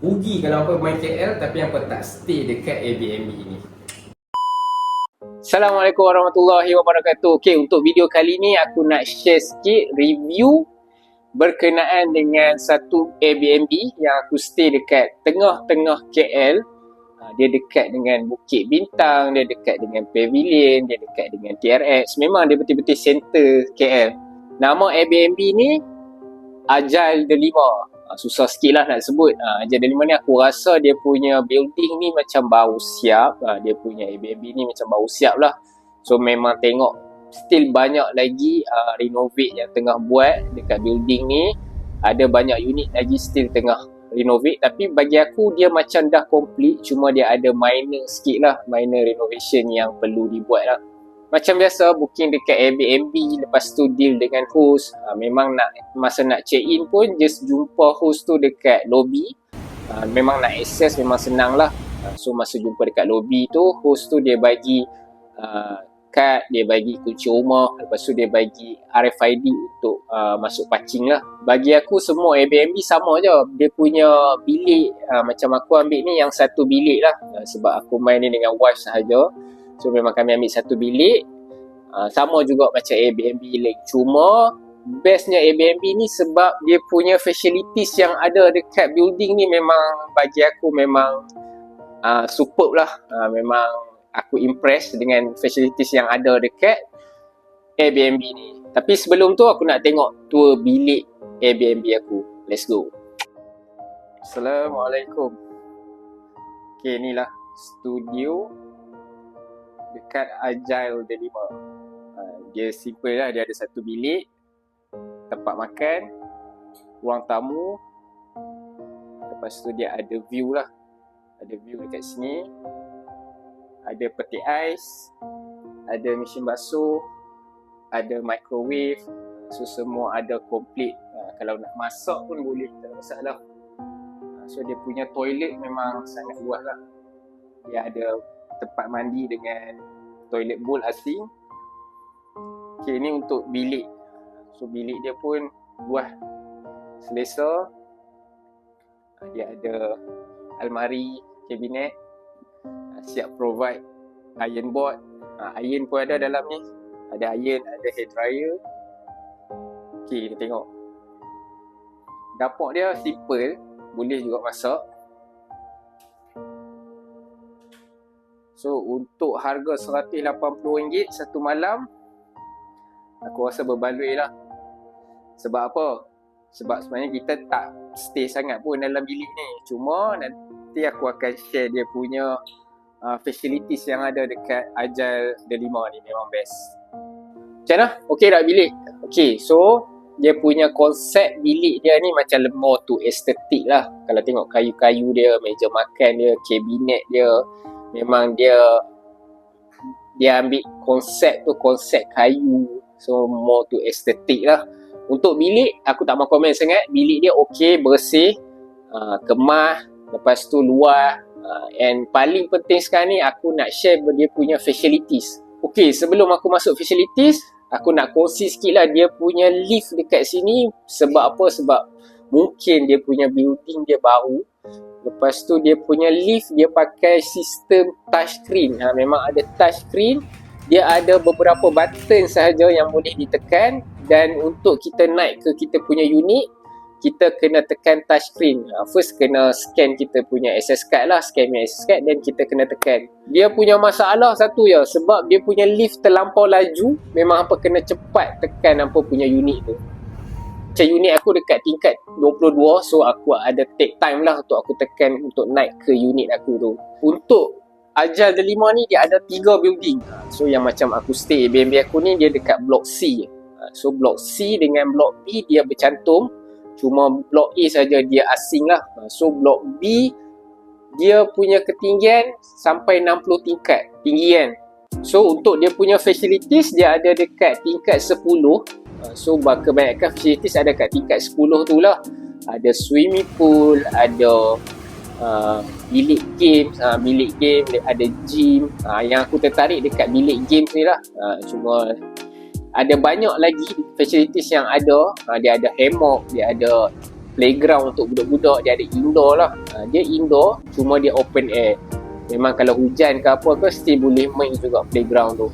rugi kalau apa main KL tapi apa tak stay dekat Airbnb ni. Assalamualaikum warahmatullahi wabarakatuh. Okey, untuk video kali ni aku nak share sikit review berkenaan dengan satu Airbnb yang aku stay dekat tengah-tengah KL. Ha, dia dekat dengan Bukit Bintang, dia dekat dengan Pavilion, dia dekat dengan TRX. Memang dia betul-betul center KL. Nama Airbnb ni Ajal Delima uh, susah sikit lah nak sebut. Uh, jadi mana aku rasa dia punya building ni macam baru siap. Uh, dia punya Airbnb ni macam baru siap lah. So memang tengok still banyak lagi uh, renovate yang tengah buat dekat building ni. Ada banyak unit lagi still tengah renovate. Tapi bagi aku dia macam dah complete. Cuma dia ada minor sikit lah. Minor renovation yang perlu dibuat lah macam biasa booking dekat Airbnb lepas tu deal dengan host. Uh, memang nak masa nak check in pun just jumpa host tu dekat lobby. Uh, memang nak access memang senang lah. Uh, so masa jumpa dekat lobby tu host tu dia bagi uh, kad dia bagi kunci rumah. Lepas tu dia bagi RFID untuk uh, masuk parking lah. Bagi aku semua Airbnb sama je. Dia punya bilik uh, macam aku ambil ni yang satu bilik lah. Uh, sebab aku main ni dengan wife sahaja So memang kami ambil satu bilik. Uh, Sama juga macam Airbnb link. Cuma bestnya Airbnb ni sebab dia punya facilities yang ada dekat building ni memang bagi aku memang uh, superb lah. Uh, Memang aku impress dengan facilities yang ada dekat Airbnb ni. Tapi sebelum tu aku nak tengok tour bilik Airbnb aku. Let's go. Assalamualaikum. Okay inilah studio dekat Agile Delima. Uh, dia simple lah, dia ada satu bilik, tempat makan, ruang tamu, lepas tu dia ada view lah. Ada view dekat sini, ada peti ais, ada mesin basuh, ada microwave, so semua ada complete. Uh, kalau nak masak pun boleh, tak ada masalah. Uh, so dia punya toilet memang sangat luas lah. Dia ada tempat mandi dengan toilet bowl asing. Okay, ini untuk bilik. So bilik dia pun buah selesa. Dia ada almari, kabinet. Siap provide iron board. Iron pun ada dalam ni. Ada iron, ada hair dryer. Okay, kita tengok. Dapur dia simple. Boleh juga masak. So untuk harga RM180 satu malam Aku rasa berbaloi lah Sebab apa? Sebab sebenarnya kita tak stay sangat pun dalam bilik ni Cuma nanti aku akan share dia punya uh, facilities yang ada dekat Ajal Delima ni memang best Macam mana? Okay tak bilik? Okay so dia punya konsep bilik dia ni macam more to estetik lah Kalau tengok kayu-kayu dia, meja makan dia, kabinet dia memang dia dia ambil konsep tu konsep kayu. So more to estetik lah. Untuk bilik aku tak mau komen sangat. Bilik dia okey bersih uh, kemah. Lepas tu luar. Uh, and paling penting sekarang ni aku nak share dia punya facilities. Okey sebelum aku masuk facilities aku nak kongsi sikit lah dia punya lift dekat sini. Sebab apa? Sebab mungkin dia punya building dia baru Lepas tu dia punya lift dia pakai sistem touchscreen. Ha, memang ada touchscreen. Dia ada beberapa button sahaja yang boleh ditekan dan untuk kita naik ke kita punya unit kita kena tekan touchscreen. Ha, first kena scan kita punya access card lah, scan punya access card dan kita kena tekan. Dia punya masalah satu ya sebab dia punya lift terlampau laju, memang apa kena cepat tekan apa punya unit tu macam unit aku dekat tingkat 22 so aku ada take time lah untuk aku tekan untuk naik ke unit aku tu. Untuk Ajal Delima ni dia ada tiga building. So yang macam aku stay Airbnb aku ni dia dekat block C. So block C dengan block B dia bercantum. Cuma block A saja dia asing lah. So block B dia punya ketinggian sampai 60 tingkat tinggi kan. So untuk dia punya facilities dia ada dekat tingkat 10 so kebanyakan facilities ada kat tingkat 10 tu lah. Ada swimming pool ada uh, bilik games uh, bilik game ada gym. Uh, yang aku tertarik dekat bilik games ni lah. Uh, cuma ada banyak lagi facilities yang ada. Uh, dia ada hammock dia ada playground untuk budak-budak dia ada indoor lah. Uh, dia indoor cuma dia open air. Memang kalau hujan ke apa ke still boleh main juga playground tu.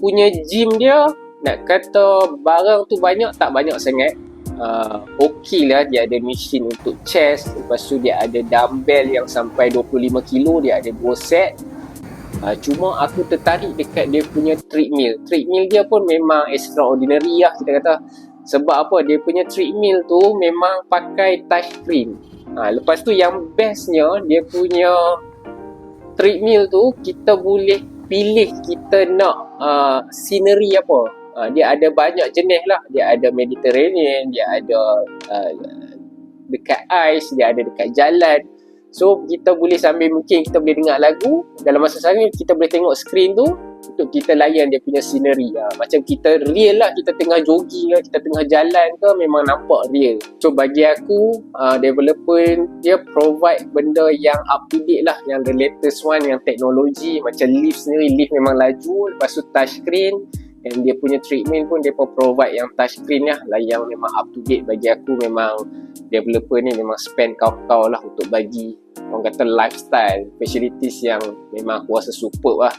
Punya gym dia nak kata barang tu banyak tak banyak sangat. Uh, okey lah dia ada mesin untuk chest lepas tu dia ada dumbbell yang sampai 25 kilo dia ada 2 set. Uh, cuma aku tertarik dekat dia punya treadmill. Treadmill dia pun memang extraordinary lah kita kata. Sebab apa? Dia punya treadmill tu memang pakai touch screen. Ha, lepas tu yang bestnya dia punya treadmill tu kita boleh pilih kita nak uh, scenery apa uh, dia ada banyak jenis lah. Dia ada Mediterranean dia ada uh, dekat ais dia ada dekat jalan. So kita boleh sambil mungkin kita boleh dengar lagu dalam masa sekarang kita boleh tengok screen tu untuk kita layan dia punya scenery. Ha. macam kita real lah kita tengah jogging lah kita tengah jalan ke memang nampak real. So bagi aku uh, developer dia provide benda yang up to date lah. Yang the latest one yang teknologi macam lift sendiri lift memang laju lepas tu touch screen and dia punya treatment pun dia pun provide yang touch screen lah, lah yang memang up to date bagi aku. Memang developer ni memang spend kau-kau lah untuk bagi orang kata lifestyle facilities yang memang aku rasa superb lah.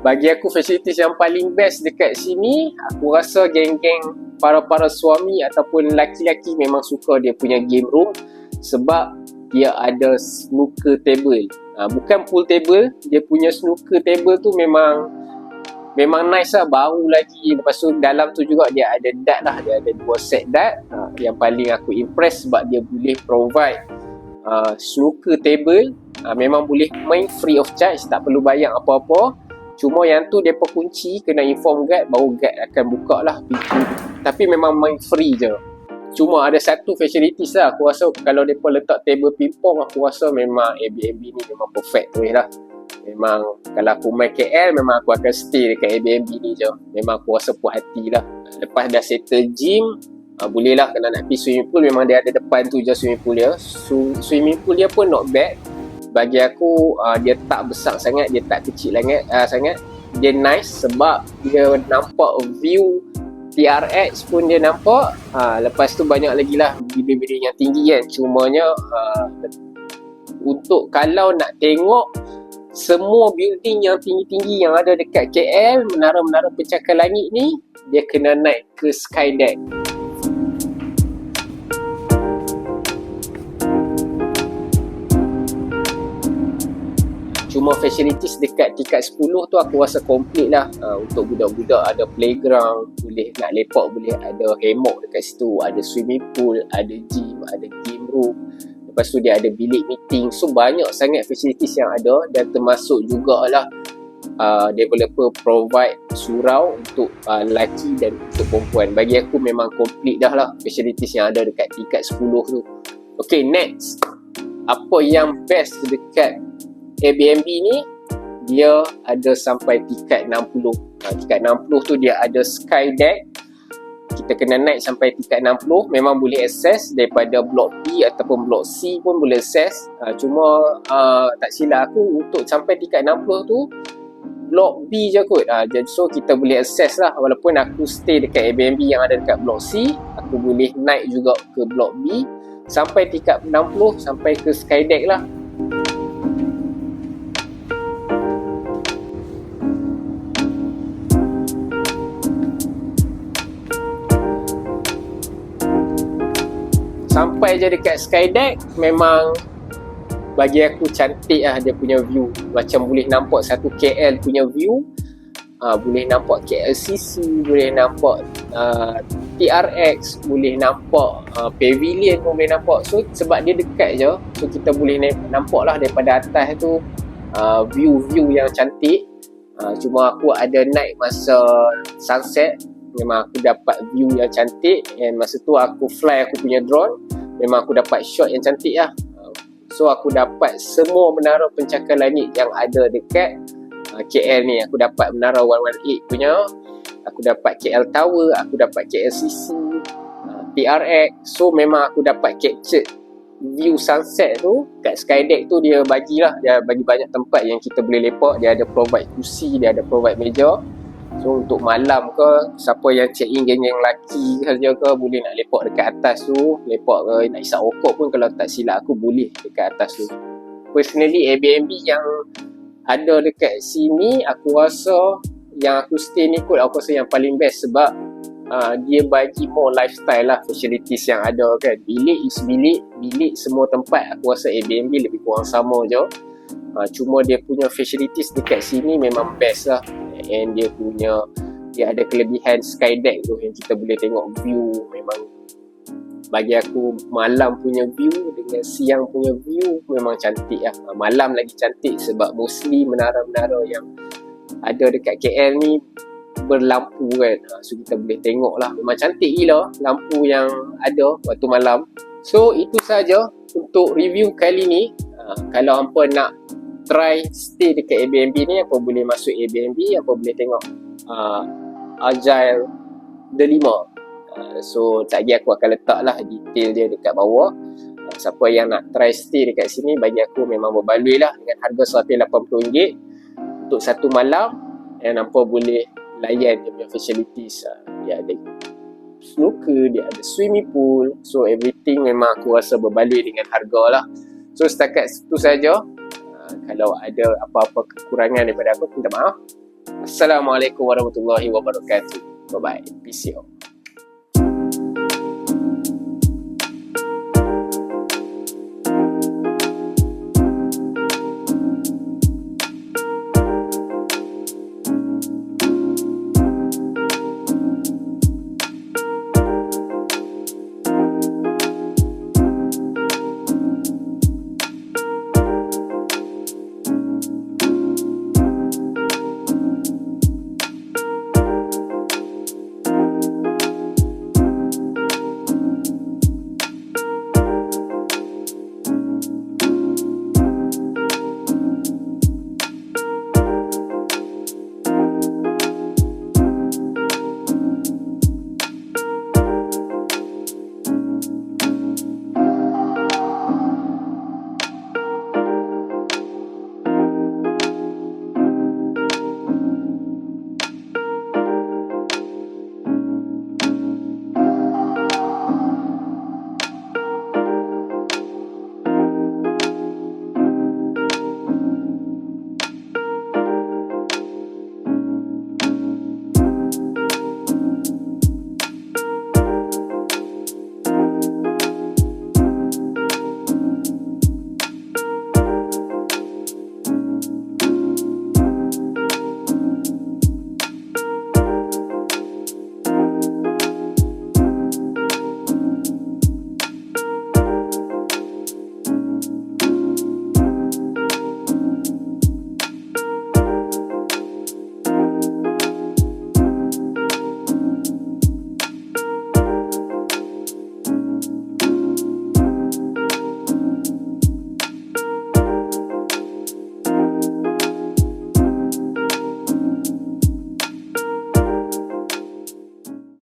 Bagi aku facilities yang paling best dekat sini aku rasa geng-geng para-para suami ataupun laki-laki memang suka dia punya game room sebab dia ada snooker table. Ha, bukan pool table dia punya snooker table tu memang memang nice lah baru lagi lepas tu dalam tu juga dia ada dart lah dia ada dua set dart ha, yang paling aku impress sebab dia boleh provide uh, snooker table uh, memang boleh main free of charge tak perlu bayar apa-apa Cuma yang tu dia kunci kena inform guard baru guard akan buka lah pintu. Tapi memang main free je. Cuma ada satu facilities lah. Aku rasa kalau mereka letak table pingpong aku rasa memang Airbnb ni memang perfect tu lah. Memang kalau aku main KL memang aku akan stay dekat Airbnb ni je. Memang aku rasa puas hati lah. Lepas dah settle gym, uh, boleh lah kalau nak pergi swimming pool memang dia ada depan tu je swimming pool dia. So, swimming pool dia pun not bad bagi aku uh, dia tak besar sangat dia tak kecil sangat uh, sangat dia nice sebab dia nampak view TRX pun dia nampak uh, lepas tu banyak lagi lah bidang-bidang yang tinggi kan cumanya uh, untuk kalau nak tengok semua building yang tinggi-tinggi yang ada dekat KL menara-menara pencakar langit ni dia kena naik ke Skydeck cuma facilities dekat tingkat 10 tu aku rasa komplit lah. Uh, untuk budak-budak ada playground boleh nak lepak boleh ada hammock dekat situ ada swimming pool ada gym ada game room lepas tu dia ada bilik meeting. So banyak sangat facilities yang ada dan termasuk jugalah uh, developer provide surau untuk uh, lelaki dan untuk perempuan. Bagi aku memang komplit dah lah facilities yang ada dekat tingkat 10 tu. Okay next. Apa yang best dekat Airbnb ni? Dia ada sampai tingkat 60 ha, tingkat 60 tu dia ada sky deck kita kena naik sampai tingkat 60 memang boleh access daripada blok B ataupun blok C pun boleh access. Ha, cuma uh, tak silap aku untuk sampai tingkat 60 tu blok B je kot. Ha, so kita boleh access lah. Walaupun aku stay dekat Airbnb yang ada dekat blok C aku boleh naik juga ke blok B. Sampai tingkat 60 sampai ke skydeck lah sampai je dekat Skydeck memang bagi aku cantik lah dia punya view. Macam boleh nampak satu KL punya view uh, boleh nampak KLCC boleh nampak uh, TRX boleh nampak uh, pavilion pun boleh nampak. So sebab dia dekat je so kita boleh nampak lah daripada atas tu uh, view-view yang cantik. Uh, cuma aku ada naik masa sunset memang aku dapat view yang cantik. And masa tu aku fly aku punya drone memang aku dapat shot yang cantik lah. So aku dapat semua menara pencakar langit yang ada dekat uh, KL ni. Aku dapat menara 118 punya. Aku dapat KL Tower aku dapat KLCC uh, TRX so memang aku dapat capture view sunset tu. Kat skydeck tu dia bagilah. Dia bagi banyak tempat yang kita boleh lepak. Dia ada provide kursi dia ada provide meja So untuk malam ke Siapa yang check in geng-geng lelaki saja ke Boleh nak lepak dekat atas tu. Lepak ke nak isap rokok pun Kalau tak silap aku boleh dekat atas tu. Personally Airbnb yang ada dekat sini Aku rasa yang aku stay ni kot Aku rasa yang paling best sebab uh, Dia bagi more lifestyle lah Facilities yang ada kan. Bilik is bilik Bilik semua tempat Aku rasa Airbnb lebih kurang sama je. Uh, Cuma dia punya facilities dekat sini memang best lah and dia punya dia ada kelebihan skydeck tu yang kita boleh tengok view. Memang bagi aku malam punya view dengan siang punya view memang cantik lah. Malam lagi cantik sebab mostly menara-menara yang ada dekat KL ni berlampu kan. So kita boleh tengok lah. Memang cantik gila lampu yang ada waktu malam. So itu saja untuk review kali ni. Uh, kalau hampa nak try stay dekat Airbnb ni apa boleh masuk Airbnb apa boleh tengok uh, Agile 5 uh, so tak lagi aku akan letak lah detail dia dekat bawah. Uh, siapa yang nak try stay dekat sini bagi aku memang berbaloi lah dengan harga RM180 untuk satu malam. Dan apa boleh layan dia punya facilities uh, dia ada snooker, dia ada swimming pool. So everything memang aku rasa berbaloi dengan harga lah. So setakat itu saja kalau ada apa-apa kekurangan daripada aku minta maaf. Assalamualaikum warahmatullahi wabarakatuh. Bye bye peace out